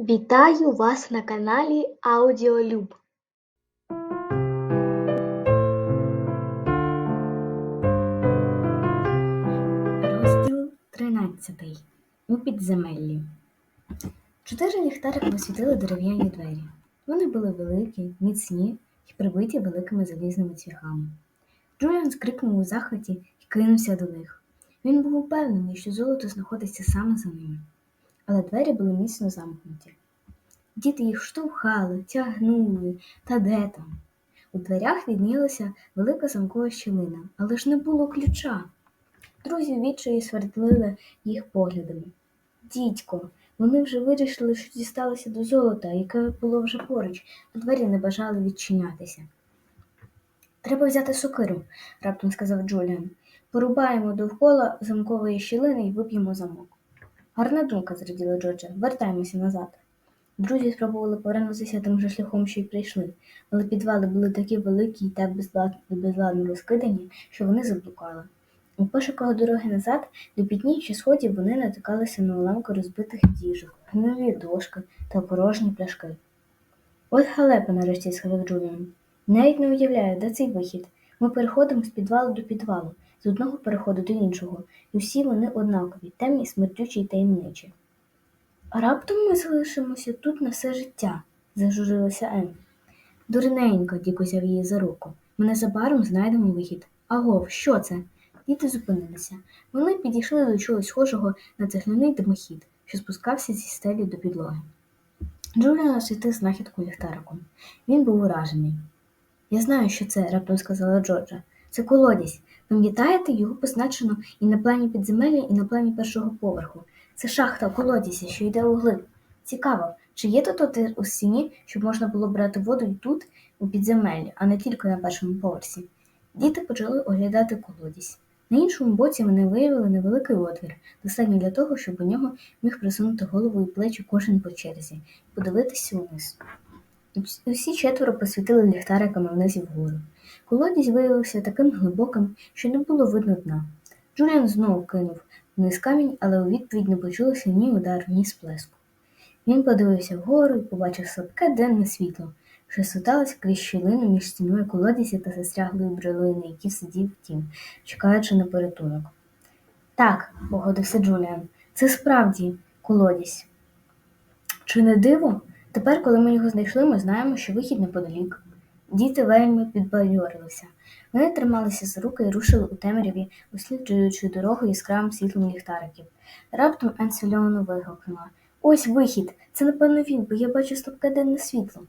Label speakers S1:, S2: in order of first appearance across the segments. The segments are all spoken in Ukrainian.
S1: Вітаю вас на каналі Аудіолюб.
S2: Розділ 13. У підземеллі. Чотири ліхтарики освітили дерев'яні двері. Вони були великі, міцні і прибиті великими залізними цвяхами. Джуліан скрикнув у захваті і кинувся до них. Він був упевнений, що золото знаходиться саме за ними, але двері були міцно замкнуті. Діти їх штовхали, тягнули, та де там? У дверях віднілася велика замкова щілина, але ж не було ключа. Друзі відчаї свердлили їх поглядами. Дідько, вони вже вирішили, що дісталися до золота, яке було вже поруч, а двері не бажали відчинятися. Треба взяти сокиру, раптом сказав Джуліан. Порубаємо довкола замкової щілини і виб'ємо замок. Гарна думка, зраділа Джорджа. Вертаємося назад. Друзі спробували повернутися тим же шляхом, що й прийшли, але підвали були такі великі і так безладно, розкидані, що вони заблукали. У пошуках дороги назад до підніжжя сходів вони натикалися на уламки розбитих діжок, гнилі дошки та порожні пляшки. От халепа, нарешті сказав Джуліан. Навіть не уявляю, де цей вихід. Ми переходимо з підвалу до підвалу, з одного переходу до іншого, і всі вони однакові, темні, смердючі й таємничі. А раптом ми залишимося тут на все життя, зажурилася Ен. Дурненько, Дік узяв її за руку. Ми незабаром знайдемо вихід. Агов, що це? Діти зупинилися. Вони підійшли до чогось схожого на цегляний димохід, що спускався зі стелі до підлоги. Джуліан освітив знахідку ліхтариком. Він був уражений. Я знаю, що це, раптом сказала Джорджа. Це колодязь. Пам'ятаєте, його позначено і на плані підземелля, і на плані першого поверху. Це шахта колодязя, що йде у глиб. Цікаво, чи є тут отвір у стіні, щоб можна було брати воду і тут, у підземеллі, а не тільки на першому поверсі. Діти почали оглядати колодязь. На іншому боці вони виявили невеликий отвір, достатньо для того, щоб у нього міг присунути голову і плечі кожен по черзі і подивитися униз. Усі четверо посвітили ліхтариками вниз вгору. Колодязь виявився таким глибоким, що не було видно дна. Джуліан знову кинув вниз камінь, але у відповідь не почулося ні удару, ні сплеску. Він подивився вгору і побачив слабке денне світло, що суталося крізь щілину між стіною колодязя та застряглою брелою, на якій сидів тім, чекаючи на порятунок. Так, погодився Джуліан, це справді колодязь. Чи не диво? Тепер, коли ми його знайшли, ми знаємо, що вихід неподалік. Діти вельми підбадьорилися. Вони трималися за руки і рушили у темряві, досліджуючи дорогу яскравим світлом ліхтариків. Раптом Енсельону вигукнула Ось вихід! Це, напевно, він, бо я бачу слабке денне світло.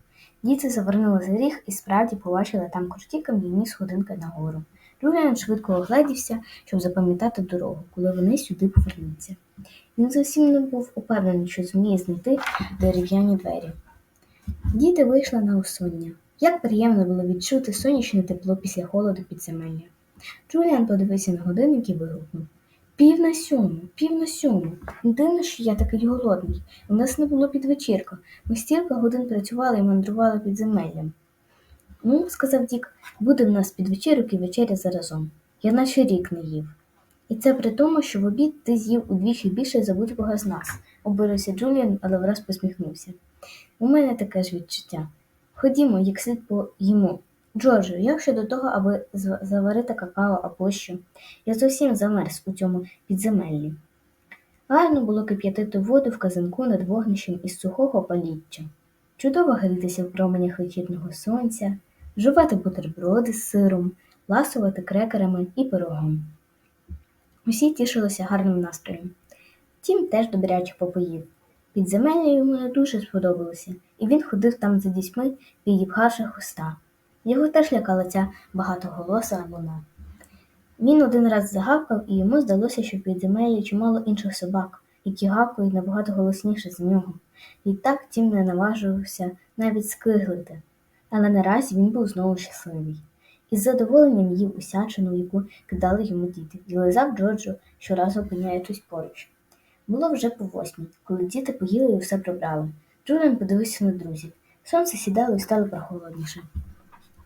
S2: Діти завернули за ріг і справді побачили там круті кам'яні сходинки нагору. Джуліан швидко оглядівся, щоб запам'ятати дорогу, коли вони сюди повернуться. Він зовсім не був упевнений, що зуміє знайти дерев'яні двері. Діти вийшли на усуння. Як приємно було відчути сонячне тепло після холоду підземелля. Джуліан подивився на годинник і вигукнув Пів на сьому, пів на сьому. Дивно, що я такий голодний. У нас не було підвечірка. Ми стільки годин працювали і мандрували підземеллям. Ну, сказав Дік, буде в нас підвечірок і вечеря заразом. Я наче рік не їв. І це при тому, що в обід ти з'їв удвічі більше за будь-кого з нас, обурився Джуліан, але враз посміхнувся. У мене таке ж відчуття. Ходімо, як слід поїмо. Джорджу, як щодо того, аби заварити какао або що? Я зовсім замерз у цьому підземеллі. Гарно було кип'ятити воду в казанку над вогнищем із сухого паліччя. Чудово грітися в променях вечірнього сонця, жувати бутерброди з сиром, ласувати крекерами і пирогом. Усі тішилися гарним настроєм. Тім теж добряче попоїв. Підземелля йому не дуже сподобалося, і він ходив там за дітьми, підіпхавши хвоста. Його теж лякала ця багатоголоса луна. Він один раз загавкав, і йому здалося, що в підземеллі чимало інших собак, які гавкають набагато голосніше за нього. Відтак тім не наважувався навіть скиглити. Але наразі він був знову щасливий. Із задоволенням їв усячину, яку кидали йому діти, і лизав Джорджу, щоразу опиняючись поруч. Було вже по восьмій, коли діти поїли і все прибрали. Джуліан подивився на друзів. Сонце сідало і стало прохолодніше.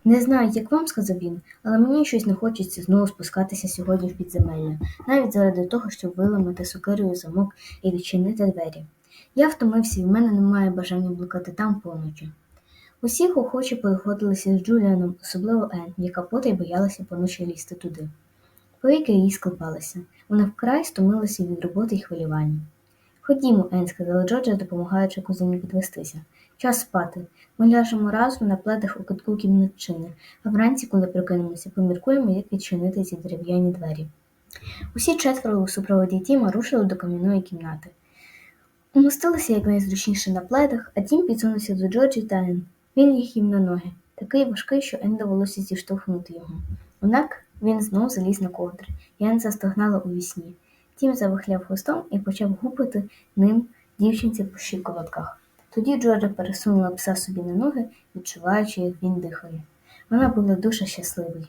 S2: Не знаю, як вам, сказав він, але мені щось не хочеться знову спускатися сьогодні в підземелля, навіть заради того, щоб виламати сокирою замок і відчинити двері. Я втомився і в мене немає бажання блукати там поночі. Усі охоче походилися з Джуліаном, особливо Ен, яка потай боялася поночі лізти туди. Повіки її склепалися. Вона вкрай стомилася від роботи й хвилювання. Ходімо, Ен, сказала Джорджа, допомагаючи кузині підвестися. Час спати. Ми ляжемо разом на пледах у кутку кімнатчини, а вранці, коли прокинемося, поміркуємо, як відчинити ці дерев'яні двері. Усі четверо у супроводі Тіма рушили до кам'яної кімнати. Умостилися якнайзручніше на пледах, а Тім підсунувся до Джорджі та Ен. Він ліг їм на ноги, такий важкий, що Ен довелося зіштовхнути його. Однак він знов заліз на ковдри, і Ен застогнала у вісні. Тім завихляв хвостом і почав гупати ним дівчинці по щиколотках. Тоді Джорджа пересунула пса собі на ноги, відчуваючи, як він дихає. Вона була дуже щасливою.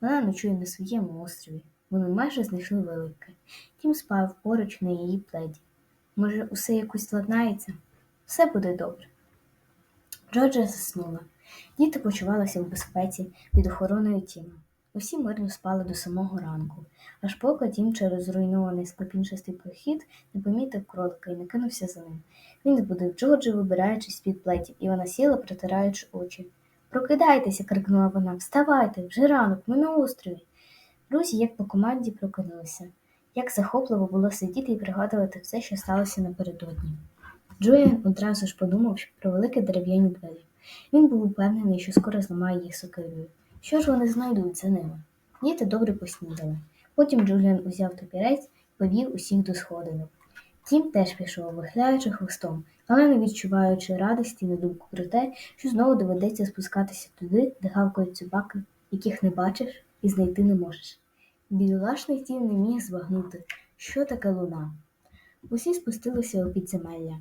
S2: Вона ночує на своєму острові. Вони майже знайшли велике. Тім спав поруч на її пледі. Може, усе якось ладнається? Все буде добре. Джорджа заснула. Діти почувалися в безпеці під охороною Тіма. Усі мирно спали до самого ранку, аж поки Тім через зруйнований склепінчастий прохід не помітив кролика і не кинувся за ним. Він збудив Джорджі, вибираючись з-під плетів, і вона сіла, протираючи очі. Прокидайтеся, крикнула вона. Вставайте, вже ранок, ми на острові. Друзі, як по команді, прокинулися. Як захопливо було сидіти і пригадувати все, що сталося напередодні. Джуліан одразу ж подумав про великі дерев'яні двері. Він був упевнений, що скоро зламає їх сокирою. Що ж вони знайдуть за ними? Діти добре поснідали. Потім Джуліан узяв топірець і повів усіх до сходинок. Тім теж пішов, вихляючи хвостом, але не відчуваючи радості на думку про те, що знову доведеться спускатися туди, де гавкають собаки, яких не бачиш і знайти не можеш. Бідолашний Тім не міг збагнути, що таке луна. Усі спустилися у підземелля,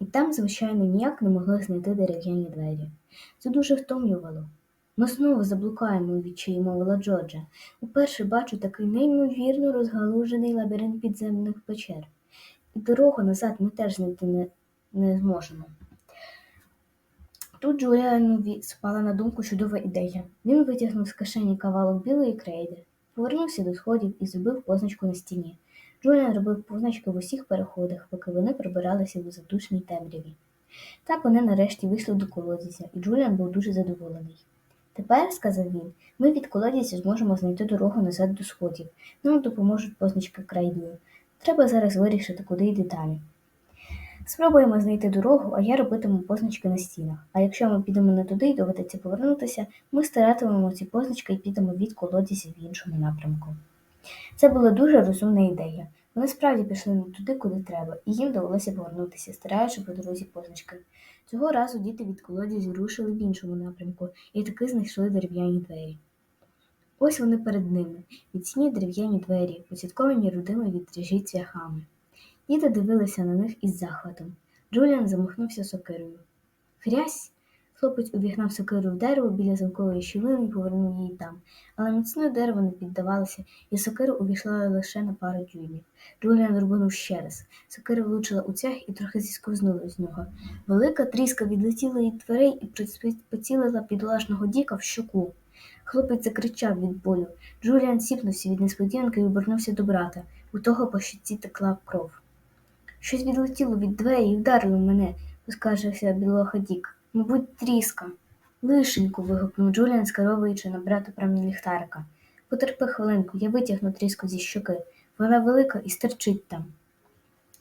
S2: і там, звичайно, ніяк не могли знайти дерев'яні двері. Це дуже втомлювало. Ми знову заблукаємо відчаї, мовила Джорджа. Уперше бачу такий неймовірно розгалужений лабіринт підземних печер. І дорогу назад ми теж знайти не, не зможемо. Тут Джуліанові спала на думку чудова ідея. Він витягнув з кишені кавалок білої крейди, повернувся до сходів і зробив позначку на стіні. Джуліан робив позначки в усіх переходах, поки вони пробиралися у задушній темряві. Так вони нарешті вийшли до колодязя, і Джуліан був дуже задоволений. Тепер, сказав він, ми від колодязя зможемо знайти дорогу назад до сходів. Нам допоможуть позначки крейдою. Треба зараз вирішити, куди йти далі. Спробуємо знайти дорогу, а я робитиму позначки на стінах. А якщо ми підемо не туди і доведеться повернутися, ми старатимемо ці позначки і підемо від колодязя в іншому напрямку. Це була дуже розумна ідея. Вони справді пішли не туди, куди треба, і їм довелося повернутися, стираючи по дорозі позначки. Цього разу діти від колодязі рушили в іншому напрямку і таки знайшли дерев'яні двері. Ось вони перед ними, відсні дерев'яні двері, поцятковані рудими від ріжі цвяхами. Діти дивилися на них із захватом. Джуліан замахнувся сокирою. Хрясь! Хлопець увігнав сокиру в дерево біля замкової щілини і повернув її там, але міцне дерево не піддавалося, і сокира увійшла лише на пару дюймів. Джуліан рубанув ще раз. Сокира влучила у цях і трохи зісковзнула з нього. Велика тріска відлетіла від дверей і поцілила підлашного Діка в щоку. Хлопець закричав від болю. Джуліан сіпнувся від несподіванки і обернувся до брата. У того по щоці текла кров. Щось відлетіло від дверей і вдарило мене, поскаржився білоха Дік. Мабуть, тріска. Лишеньку. вигукнув Джуліан, скеровуючи на брата промінь ліхтарика. Потерпи хвилинку, я витягну тріску зі щоки. Вона велика і стерчить там.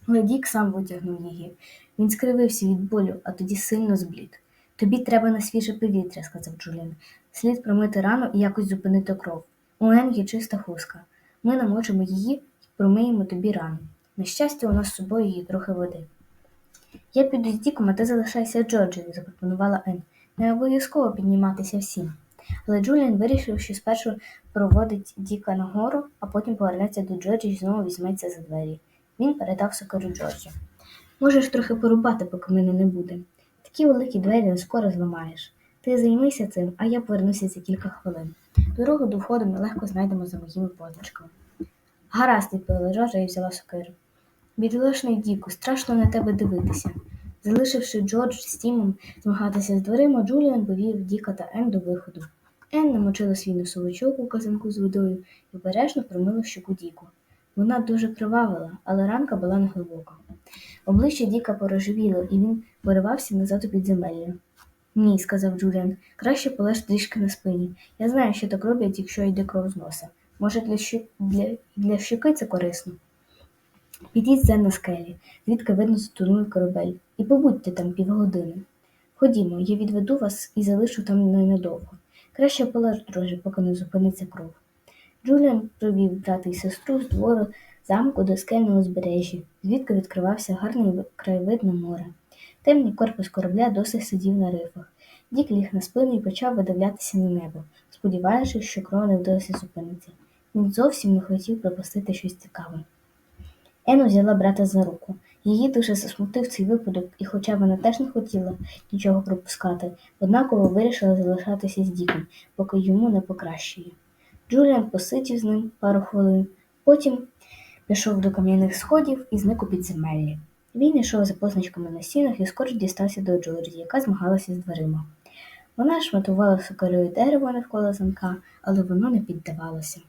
S2: Але сам витягнув її. Він скривився від болю, а тоді сильно зблід. Тобі треба на свіже повітря, сказав Джуліан. Слід промити рану і якось зупинити кров. У Ен є чиста хустка. Ми намочимо її і промиємо тобі рану. На щастя, у нас з собою є трохи води. Я піду з Діком, а ти залишайся Джорджею, запропонувала Ен. Не обов'язково підніматися всім. Але Джуліан вирішив, що спершу проводить Діка нагору, а потім повернеться до Джорджі і знову візьметься за двері. Він передав сокиру Джорджі. Можеш трохи порубати, поки мене не буде. Такі великі двері не скоро зламаєш. Ти займися цим, а я повернуся за кілька хвилин. Дорогу до входу ми легко знайдемо за моїми позначками. Гаразд, відповіла Джорджа і взяла сокиру. Бідолашний Діку, страшно на тебе дивитися. Залишивши Джордж з Тімом змагатися з дверима, Джуліан повів Діка та Ен до виходу. Ен намочила свій носовичок у казанку з водою і обережно промила щоку Діку. Вона дуже кривавила, але ранка була неглибока. Обличчя Діка порожевіло, і він поривався назад у підземелля. Ні, сказав Джуліан, краще полеж трішки на спині. Я знаю, що так роблять, якщо йде кров з носа. Може, для, щу... для... для щуки це корисно. Підіть за на скелі, звідки видно затонув корабель, і побудьте там півгодини. Ходімо, я відведу вас і залишу там ненадовго. Краще полеж, друже, поки не зупиниться кров. Джуліан провів брата і сестру з двору замку до скельного узбережжя, звідки відкривався гарний краєвид на море. Темний корпус корабля досі сидів на рифах. Дік ліг на спину і почав видивлятися на небо, сподіваючись, що кров не досі зупиниться. Він зовсім не хотів пропустити щось цікаве. Ен взяла брата за руку. Її дуже засмутив цей випадок, і хоча вона теж не хотіла нічого пропускати, однаково вирішила залишатися з Діком, поки йому не покращує. Джуліан посидів з ним пару хвилин, потім пішов до кам'яних сходів і зник у підземеллі. Він йшов за позначками на стінах і скоро дістався до Джорджі, яка змагалася з дверима. Вона шматувала сокирою дерево навколо замка, але воно не піддавалося.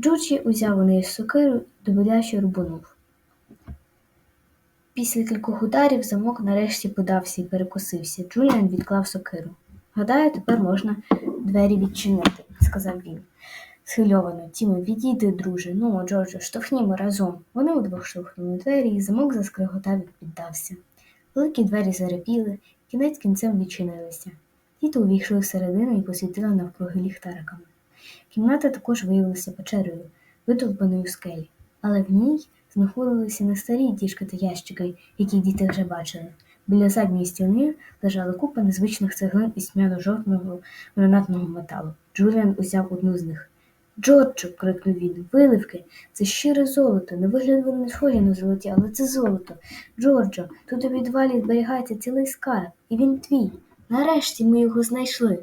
S2: Джорджі узяв у неї сокиру і добудяче рубанув. Після кількох ударів замок нарешті подався і перекосився. Джуліан відклав сокиру. Гадаю, тепер можна двері відчинити, сказав він. Схвильовано, Тімо, відійди, друже. Ну, Джорджо, штовхнімо разом. Вони удвох штовхнули двері, і замок заскриготав і піддався. Великі двері зарепіли, кінець кінцем відчинилися. Діти увійшли всередину і посвітили навкруги ліхтариками. Кімната також виявилася печерою, витовбаною в скелі, але в ній знаходилися не старі діжки та ящики, які діти вже бачили. Біля задньої стіни лежала купа незвичних цеглин із тьмяно-жовтого гранатного металу. Джуліан узяв одну з них. Джорджо, крикнув він, виливки, це щире золото. На вигляд вони не схожі на золоті, але це золото. Джорджо, тут у підвалі зберігається цілий скарб, і він твій. Нарешті ми його знайшли.